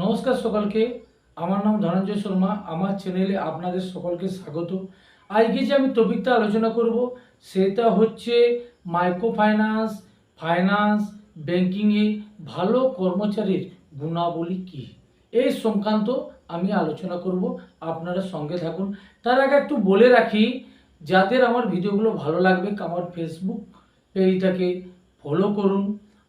নমস্কার সকলকে। আমার নাম ধনঞ্জয় শর্মা। আমার চ্যানেলে আপনাদের সকলকে স্বাগত। আজকে যে আমি টপিকটা আলোচনা করব, সেটা হচ্ছে মাইক্রো ফাইন্যান্স ফাইন্যান্স ব্যাংকিংয়ে ভালো কর্মচারীর গুণাবলী কী? এই সংক্রান্ত আমি আলোচনা করব। আপনারা সঙ্গে থাকুন। তার আগে একটু বলে রাখি, যাদের আমার ভিডিওগুলো ভালো লাগবে, আমার ফেসবুক পেজটাকে ফলো করুন,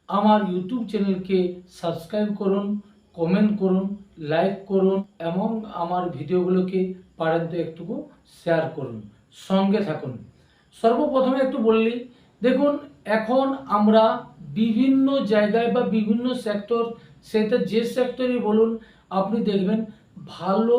আমার ইউটিউব চ্যানেলকে সাবস্ক্রাইব করুন কমেন্ট করুন লাইক করুন এবং আমার ভিডিওগুলোকে পারেন তো একটুকু শেয়ার করুন। সঙ্গে থাকুন। সর্বপ্রথমে একটু বললি, দেখুন, এখন আমরা বিভিন্ন জায়গায় বা বিভিন্ন সেক্টর সেটা যে সেক্টরই বলুন, আপনি দেখবেন ভালো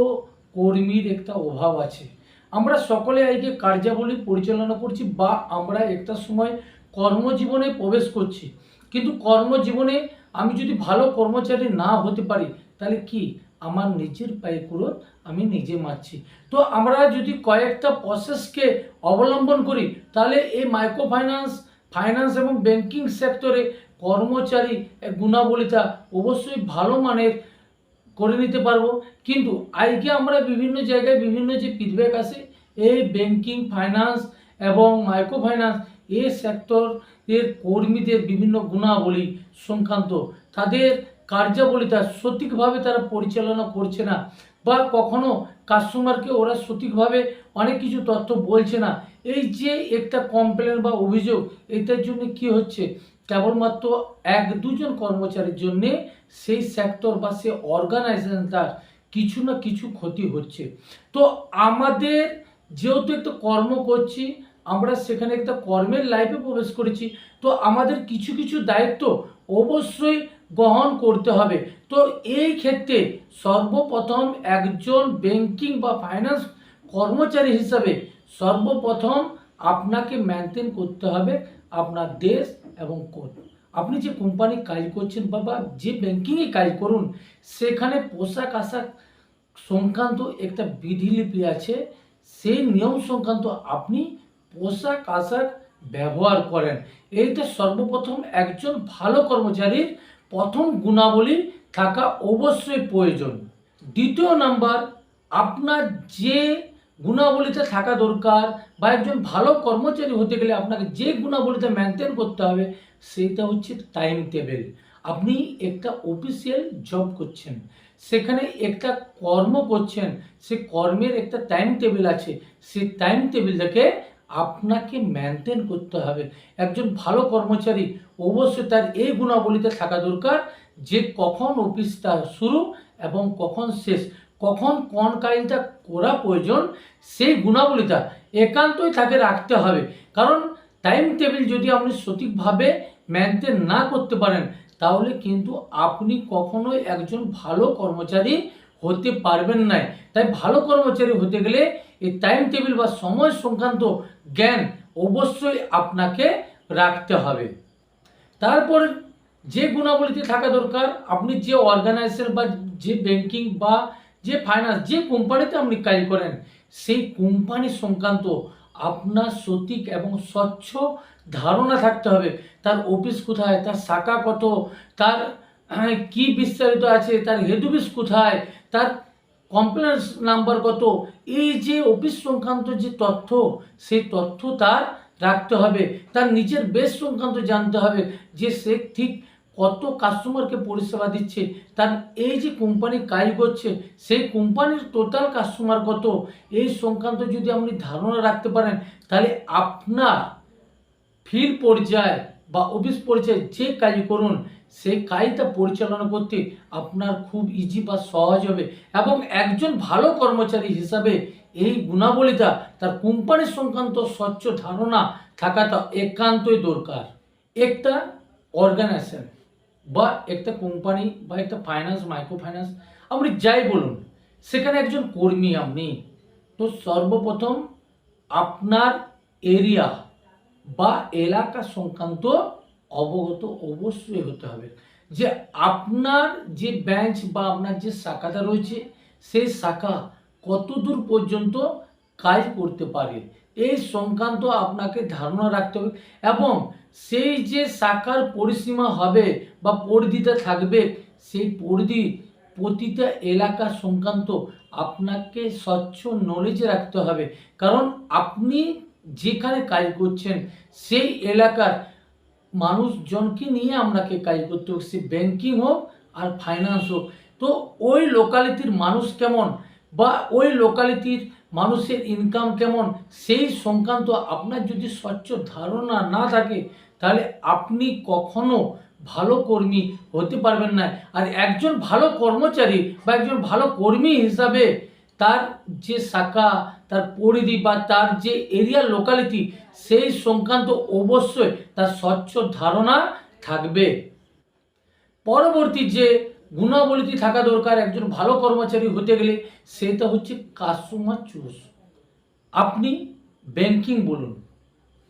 কর্মীর একটা অভাব আছে। আমরা সকলে আজকে কার্যাবলী পরিচালনা করছি বা আমরা একটা সময় কর্মজীবনে প্রবেশ করছি, কিন্তু কর্মজীবনে আমি যদি ভালো কর্মচারী না হতে পারি, তাহলে কি আমার নিজের পায়ে কুড়োত আমি নিজে মারছি? তো আমরা যদি কয়েকটা প্রসেসকে অবলম্বন করি, তাহলে এই মাইক্রো ফাইন্যান্স ফাইন্যান্স এবং ব্যাংকিং সেক্টরে কর্মচারী গুণাবলীটা অবশ্যই ভালো মানের করে নিতে পারব। কিন্তু আজকে আমরা বিভিন্ন জায়গায় বিভিন্ন যে ফিডব্যাক আসে, এই ব্যাংকিং ফাইন্যান্স এবং মাইক্রো ফাইন্যান্স এই সেক্টর এর কর্মীদের বিভিন্ন গুণাবলী সংক্রান্ত। তাদের কার্যাবলীটা সঠিকভাবে তারা পরিচালনা করছে না বা কখনো কাস্টমারকে ওরা সঠিকভাবে অনেক কিছু তথ্য বলছে না। এই যে একটা কমপ্লেন বা অভিযোগ, এটার জন্য কি হচ্ছে? কেবলমাত্র এক দুজন কর্মচারীর জন্যে সেই সেক্টর বা সেই অর্গানাইজেশনটার কিছু না কিছু ক্ষতি হচ্ছে। তো আমাদের যেহেতু একটা কর্ম করছি আমরা সেখানে একটা কর্মের লাইফে প্রবেশ করেছি। তো আমাদের কিছু কিছু দায়িত্ব অবশ্যই গ্রহণ করতে হবে। তো এই ক্ষেত্রে সর্বপ্রথম একজন ব্যাংকিং বা ফাইন্যান্স কর্মচারী হিসাবে সর্বপ্রথম আপনাকে মেনটেন করতে হবে আপনার দেশ এবং কোড আপনি যে কোম্পানি কাজ করছেন বা যে ব্যাংকিংয়ে কাজ করুন, সেখানে পোশাক আশাক সংক্রান্ত একটা বিধিলিপি আছে। সেই নিয়ম সংক্রান্ত আপনি পোশাক আশাক ব্যবহার করেন। এইটা সর্বপ্রথম একজন ভালো কর্মচারীর প্রথম গুণাবলী থাকা অবশ্যই প্রয়োজন। দ্বিতীয় নাম্বার, আপনার যে গুণাবলীতে থাকা দরকার বা একজন ভালো কর্মচারী হতে গেলে আপনাকে যে গুণাবলীটা মেনটেন করতে হবে সেইটা হচ্ছে টাইম টেবিল আপনি একটা অফিসিয়াল জব করছেন, সেখানে একটা কর্ম করছেন, সে কর্মের একটা টাইম টেবিল আছে সেই টাইম টেবিলটাকে আপনাকে মেনটেন করতে হবে। একজন ভালো কর্মচারী অবশ্যই তার এই গুণাবলীতে থাকা দরকার যে কখন অফিসটা শুরু এবং কখন শেষ, কখন কোন কাজটা করা প্রয়োজন, সেই গুণাবলীটা একান্তই তাকে রাখতে হবে। কারণ টাইম টেবিল যদি আপনি সঠিকভাবে মেনটেন না করতে পারেন, তাহলে কিন্তু আপনি কখনোই একজন ভালো কর্মচারী হতে পারবেন না তাই ভালো কর্মচারী হতে গেলে এই টাইম টেবিল বা সময় সংক্রান্ত জ্ঞান অবশ্যই আপনাকে রাখতে হবে। তারপর যে গুণাবলীতে থাকা দরকার আপনি যে অর্গানাইজেশন বা যে ব্যাংকিং বা যে ফাইন্যান্স যে কোম্পানিতে আপনি কাজ করেন সেই কোম্পানি সংক্রান্ত আপনার সঠিক এবং স্বচ্ছ ধারণা থাকতে হবে। তার অফিস কোথায় তার শাখা কত তার হ্যাঁ, কি বিস্তারিত আছে তার হেড অফিস কোথায় তার কমপ্লেন্স নাম্বার কত? এই যে অফিস সংক্রান্ত যে তথ্য, সেই তথ্য তার রাখতে হবে। তার নিজের বেশ সংক্রান্ত জানতে হবে যে সে ঠিক কত কাস্টমারকে পরিষেবা দিচ্ছে। তার এই যে কোম্পানি কাজ করছে, সেই কোম্পানির টোটাল কাস্টমার কত? এই সংক্রান্ত যদি আপনি ধারণা রাখতে পারেন, তাহলে আপনার ফিল্ড পর্যায়ে বা অফিস পর্যায়ে যে কাজ করুন সেই কাজটা পরিচালনা করতে আপনার খুব ইজি বা সহজ হবে এবং একজন ভালো কর্মচারী হিসাবে এই গুণাবলীটা তার কোম্পানির সংক্রান্ত স্বচ্ছ ধারণা থাকাটা একান্তই দরকার। একটা অর্গানাইজেশন বা একটা কোম্পানি বা একটা ফাইন্যান্স মাইক্রো ফাইন্যান্স আপনি যাই বলুন, সেখানে একজন কর্মী আপনি, তো সর্বপ্রথম আপনার এরিয়া বা এলাকা সংক্রান্ত অবগত অবশ্যই হতে হবে যে আপনার যে ব্যাঞ্চ বা আপনার যে শাখাটা রয়েছে, সেই শাখা কত দূর পর্যন্ত কাজ করতে পারে, এই সংক্রান্ত আপনাকে ধারণা রাখতে হবে এবং সেই যে শাখার পরিসীমা হবে বা পরিধিটা থাকবে, সেই পরিধি প্রতিটা এলাকা সংক্রান্ত আপনাকে স্বচ্ছ নলেজ রাখতে হবে। কারণ আপনি যেখানে কাজ করছেন, সেই এলাকার মানুষজনকে নিয়ে আপনাকে কাজ করতে হোক, সে ব্যাংকিং হোক আর ফাইন্যান্স হোক, তো ওই লোকালিটির মানুষ কেমন বা ওই লোকালিটির মানুষের ইনকাম কেমন, সেই সংক্রান্ত আপনার যদি স্বচ্ছ ধারণা না থাকে, তাহলে আপনি কখনো ভালো কর্মী হতে পারবেন না। আর একজন ভালো কর্মচারী বা একজন ভালো কর্মী হিসাবে তার যে শাখা, তার পরিধি বা তার যে এরিয়া লোকালিটি সেই সংক্রান্ত অবশ্যই তার স্বচ্ছ ধারণা থাকবে। পরবর্তী যে গুণাবলীটি থাকা দরকার, একজন ভালো কর্মচারী হতে গেলে সেটা হচ্ছে কাস্টমার চুজ আপনি ব্যাংকিং বলুন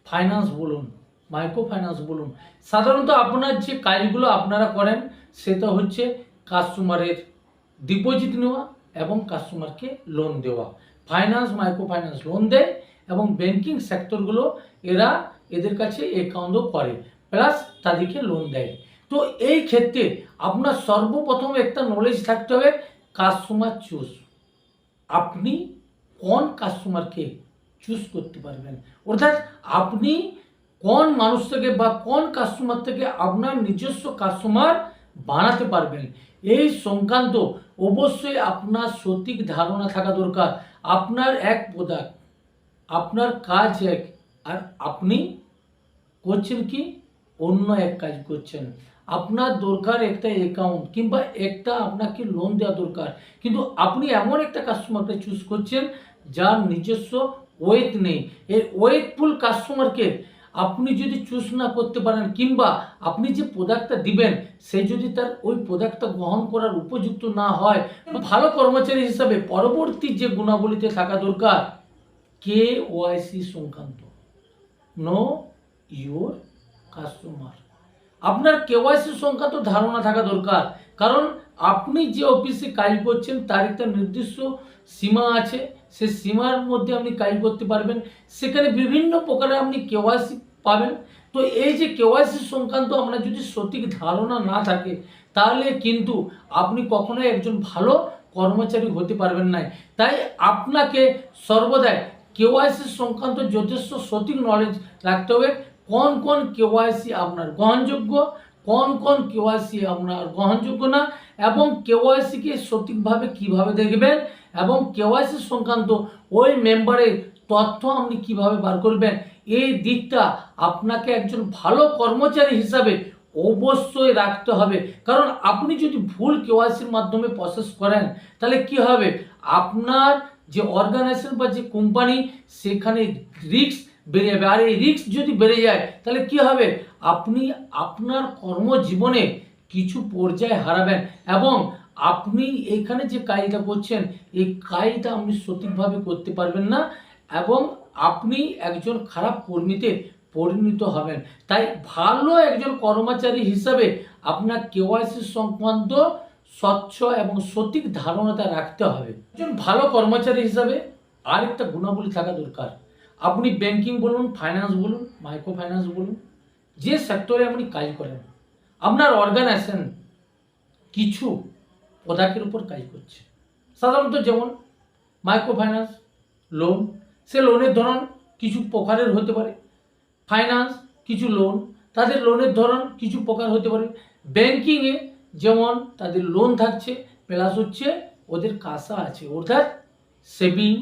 ফাইন্যান্স বলুন মাইক্রো ফাইন্যান্স বলুন, সাধারণত আপনার যে কাজগুলো আপনারা করেন, সেটা হচ্ছে কাস্টমারের ডিপোজিট নেওয়া এবং কাস্টমারকে লোন দেওয়া। ফাইন্যান্স মাইক্রো ফাইন্যান্স লোন দেয় এবং ব্যাংকিং সেক্টরগুলো এরা এদের কাছে অ্যাকাউন্টও করে প্লাস তাদেরকে লোন দেয়। তো এই ক্ষেত্রে আপনার সর্বপ্রথম একটা নলেজ থাকতে হবে কাস্টমার চুজ আপনি কোন কাস্টমারকে চুজ করতে পারবেন? অর্থাৎ আপনি কোন মানুষ থেকে বা কোন কাস্টমার থেকে আপনার নিজস্ব কাস্টমার বানাতে পারবেন? এই সংক্রান্ত অবশ্যই আপনার সঠিক ধারণা থাকা দরকার। আপনার এক প্রোডাক্ট, আপনার কাজ এক, আর আপনি করছেন কি? অন্য এক কাজ করছেন। আপনার দরকার একটা অ্যাকাউন্ট কিংবা একটা আপনাকে লোন দেওয়া দরকার। কিন্তু আপনি এমন একটা কাস্টমারকে চুজ করছেন, যার নিজস্ব ওয়েট নেই। এই ওয়েটফুল কাস্টমারকে আপনি যদি চুজ না করতে পারেন কিংবা আপনি যে প্রোডাক্টটা দিবেন, সে যদি তার ওই প্রোডাক্টটা গ্রহণ করার উপযুক্ত না হয় ভালো কর্মচারী হিসাবে পরবর্তী যে গুণাবলীতে থাকা দরকার, কে ওয়াইসি সংক্রান্ত। নো ইউর কাস্টমার আপনার কে কেওয়াইসি সংক্রান্ত ধারণা থাকা দরকার, কারণ আপনি যে অফিসে কাজ করছেন তার একটা নির্দিষ্ট সীমা আছে। সে সীমার মধ্যে আপনি কাজ করতে পারবেন। সেখানে বিভিন্ন প্রকারে আপনি কেওয়াইসি পাবেন। তো এই যে কেওয়াইসি সংক্রান্ত আপনার যদি সঠিক ধারণা না থাকে, তাহলে কিন্তু আপনি কখনোই একজন ভালো কর্মচারী হতে পারবেন না। তাই আপনাকে সর্বদাই কেওয়াইসি সংক্রান্ত যথেষ্ট সঠিক নলেজ রাখতে হবে। কোন কোন কেওয়াইসি আপনার গ্রহণযোগ্য কোন কোন কেওয়াইসি আপনার গ্রহণযোগ্য না এবং কেওয়াইসিকে সঠিকভাবে কীভাবে দেখবেন এবং কেওয়াইসি সংক্রান্ত ওই মেম্বারের তথ্য আপনি কীভাবে বার করবেন, এই দিকটা আপনাকে একজন ভালো কর্মচারী হিসাবে অবশ্যই রাখতে হবে। কারণ আপনি যদি ভুল কেওয়াইসির মাধ্যমে প্রসেস করেন, তাহলে কি হবে? আপনার যে অর্গানাইজেশন বা যে কোম্পানি সেখানে রিস্ক বেড়ে যাবে। আর এই রিস্ক যদি বেড়ে যায়, তাহলে কি হবে? আপনি আপনার কর্মজীবনে কিছু পর্যায়ে হারাবেন এবং আপনি এখানে যে কাজটা করছেন, এই কাজটা আপনি সঠিকভাবে করতে পারবেন না এবং আপনি একজন খারাপ কর্মীতে পরিণত হবেন। তাই ভালো একজন কর্মচারী হিসাবে আপনার কেওয়াইসি সংক্রান্ত স্বচ্ছ এবং সঠিক ধারণাটা রাখতে হবে। একজন ভালো কর্মচারী হিসাবে আরেকটা গুণাবলী থাকা দরকার। আপনি ব্যাংকিং বলুন ফাইন্যান্স বলুন মাইক্রো ফাইন্যান্স বলুন যে সেক্টরে আপনি কাজ করেন, আপনার অর্গানাইজেশন কিছু পদাকের উপর কাজ করছে। সাধারণত যেমন মাইক্রো ফাইন্যান্স লোন সে লোনের ধরন কিছু প্রকারের হতে পারে। ফাইন্যান্স কিছু লোন তাদের লোনের ধরন কিছু প্রকার হতে পারে। ব্যাংকিংয়ে যেমন তাদের লোন থাকছে প্লাস হচ্ছে ওদের কাসা আছে, অর্থাৎ সেভিং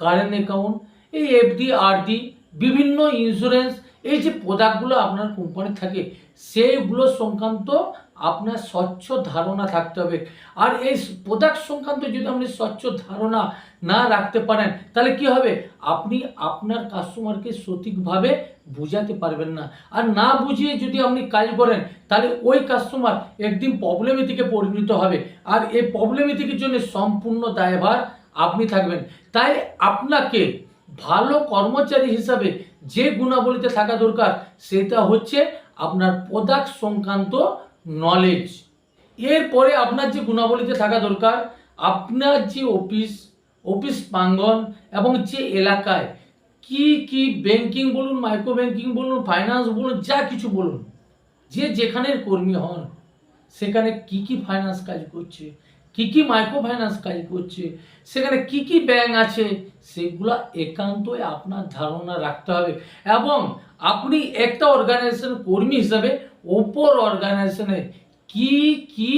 কারেন্ট অ্যাকাউন্ট এই এফডি আরডি বিভিন্ন ইন্স্যুরেন্স এই যে প্রোডাক্টগুলো আপনার কোম্পানি থাকে, সেইগুলো সংক্রান্ত আপনার স্বচ্ছ ধারণা থাকতে হবে। আর এই প্রোডাক্ট সংক্রান্ত যদি আপনি স্বচ্ছ ধারণা না রাখতে পারেন, তাহলে কি হবে? আপনি আপনার কাস্টমারকে সঠিকভাবে বোঝাতে পারবেন না। আর না বুঝিয়ে যদি আপনি কাজ করেন, তাহলে ওই কাস্টমার একদিন প্রবলেমের দিকে পরিণত হবে। আর এই প্রবলেমের দিকের জন্য সম্পূর্ণ দায়ভার আপনি থাকবেন। তাই আপনাকে ভালো কর্মচারী হিসাবে যে গুণাবলীতে থাকা দরকার, সেটা হচ্ছে আপনার প্রোডাক্ট সংক্রান্ত নলেজ এরপরে আপনার যে গুণাবলীতে থাকা দরকার, আপনার যে অফিস অফিস প্রাঙ্গন এবং যে এলাকায়, কি কি ব্যাংকিং বলুন মাইক্রো ব্যাংকিং বলুন ফাইন্যান্স বলুন, যা কিছু বলুন, যে যেখানের কর্মী হন, সেখানে কি কি ফাইন্যান্স কাজ করছে কি কি মাইক্রো ফাইন্যান্স কাজ করছে, সেখানে কি কি ব্যাংক আছে, সেগুলো একান্তই আপনার ধারণা রাখতে হবে। এবং আপনি একটা অর্গানাইজেশন কর্মী হিসাবে ওপর অর্গানাইজেশনে কি কি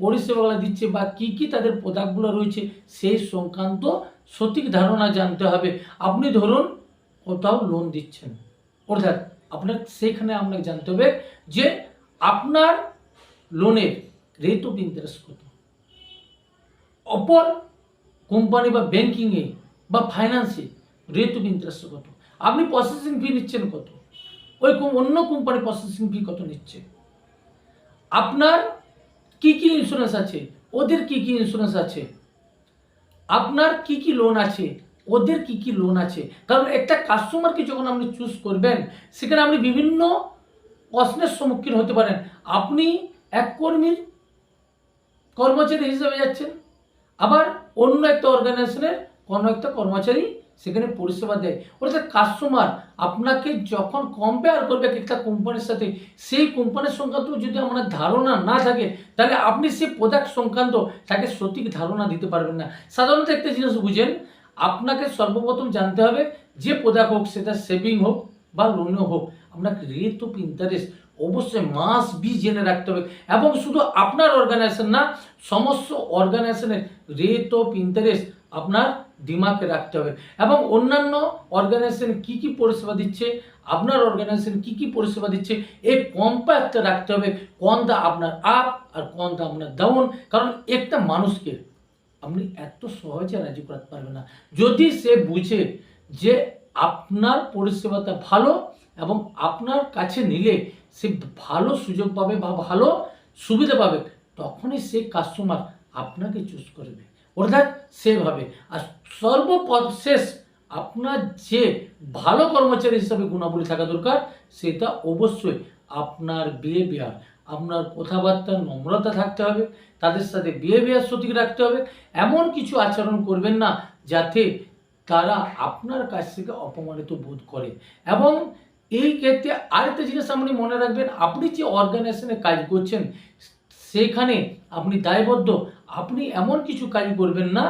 পরিষেবাগুলো দিচ্ছে বা কি কি তাদের প্রোডাক্টগুলো রয়েছে, সেই সংক্রান্ত সঠিক ধারণা জানতে হবে। আপনি ধরুন কোথাও লোন দিচ্ছেন, অর্থাৎ আপনার সেখানে আপনাকে জানতে হবে যে আপনার লোনের রেট অফ ইন্টারেস্ট কত। অপর কোম্পানি বা ব্যাংকিংয়ে বা ফাইন্যান্সে রেট অফ ইন্টারেস্ট কত? আপনি প্রসেসিং ফি নিচ্ছেন কত? ওই অন্য কোম্পানি প্রসেসিং ফি কত নিচ্ছে? আপনার কি কি ইন্স্যুরেন্স আছে? ওদের কি কি ইন্স্যুরেন্স আছে? আপনার কি কি লোন আছে? ওদের কি কি লোন আছে? কারণ একটা কাস্টমারকে যখন আপনি চুজ করবেন, সেখানে আপনি বিভিন্ন প্রশ্নের সম্মুখীন হতে পারেন। আপনি এক কর্মীর কর্মচারী হিসেবে যাচ্ছেন আবার অন্য একটা অর্গানাইজেশনের কোনো একটা কর্মচারী সেখানে পরিষেবা দেয়। অর্থাৎ কাস্টমার আপনাকে যখন কম্পেয়ার করবে একটা কোম্পানির সাথে, সেই কোম্পানির সংক্রান্ত যদি আপনার ধারণা না থাকে, তাহলে আপনি সেই প্রোডাক্ট সংক্রান্ত তাকে সঠিক ধারণা দিতে পারবেন না। সাধারণত একটা জিনিস বুঝেন, আপনাকে সর্বপ্রথম জানতে হবে যে প্রোডাক্ট হোক, সেটা সেভিং হোক বা লোনও হোক, আপনাকে রেট অফ ইন্টারেস্ট অবশ্যই মাস বি জেনে রাখতে হবে। এবং শুধু আপনার অর্গানাইজেশন না, সমস্ত অর্গানাইজেশনের রেট অফ ইন্টারেস্ট আপনার দিমাগে রাখতে হবে। এবং অন্যান্য অর্গানাইজেশন কি কি পরিষেবা দিচ্ছে, আপনার অর্গানাইজেশন কি কি পরিষেবা দিচ্ছে এই কম্পেয়ারটা রাখতে হবে কোনটা আপনার আপ আর কোনটা আপনার ডাউন কারণ একটা মানুষকে আপনি এত সহজে রাজি করাতে পারবেন না। যদি সে বুঝে যে আপনার পরিষেবাটা ভালো এবং আপনার কাছে নিলে সে ভালো সুযোগ পাবে বা ভালো সুবিধা পাবে, তখনই সে কাস্টমার আপনাকে চুজ করবে। অর্থাৎ সেভাবে আর সর্বশেষ আপনার যে ভালো কর্মচারী হিসাবে গুণাবলী থাকা দরকার, সেটা অবশ্যই আপনার বিহেভিয়ার আপনার কথাবার্তার নম্রতা থাকতে হবে, তাদের সাথে বিহেভিয়ার সঠিক রাখতে হবে। এমন কিছু আচরণ করবেন না যাতে তারা আপনার কাছ থেকে অপমানিত বোধ করে। এবং এই ক্ষেত্রে আরেকটা জিনিস আপনি মনে রাখবেন, আপনি যে অর্গানাইজেশনে কাজ করছেন, সেখানে আপনি দায়বদ্ধ, আপনি এমন কিছু কাজ করবেন না,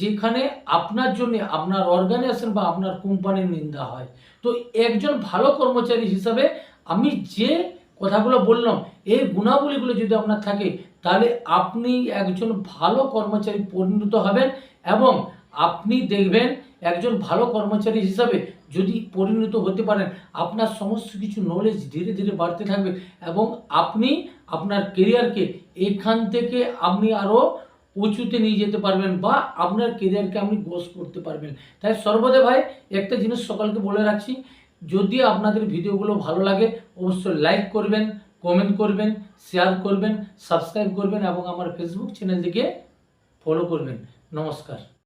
যেখানে আপনার জন্য আপনার অর্গানাইজেশন বা আপনার কোম্পানির নিন্দা হয়। তো একজন ভালো কর্মচারী হিসাবে আমি যে কথাগুলো বললাম, এই গুণাবলীগুলো যদি আপনার থাকে, তাহলে আপনি একজন ভালো কর্মচারী পরিণত হবেন এবং আপনি দেখবেন একজন ভালো কর্মচারী হিসাবে যদি পরিণত হতে পারেন, আপনার সমস্ত কিছু নলেজ ধীরে ধীরে বাড়তে থাকবে এবং আপনি আপনার কেরিয়ারকে এখান থেকে আপনি আরও উঁচুতে নিয়ে যেতে পারবেন বা আপনার কেরিয়ারকে আপনি গোস করতে পারবেন। তাই সর্বদা ভাই, একটা জিনিস সকালকে বলে রাখছি, যদি আপনাদের ভিডিওগুলো ভালো লাগে, অবশ্যই লাইক করবেন কমেন্ট করবেন শেয়ার করবেন সাবস্ক্রাইব করবেন এবং আমার ফেসবুক চ্যানেলটিকে ফলো করবেন। নমস্কার।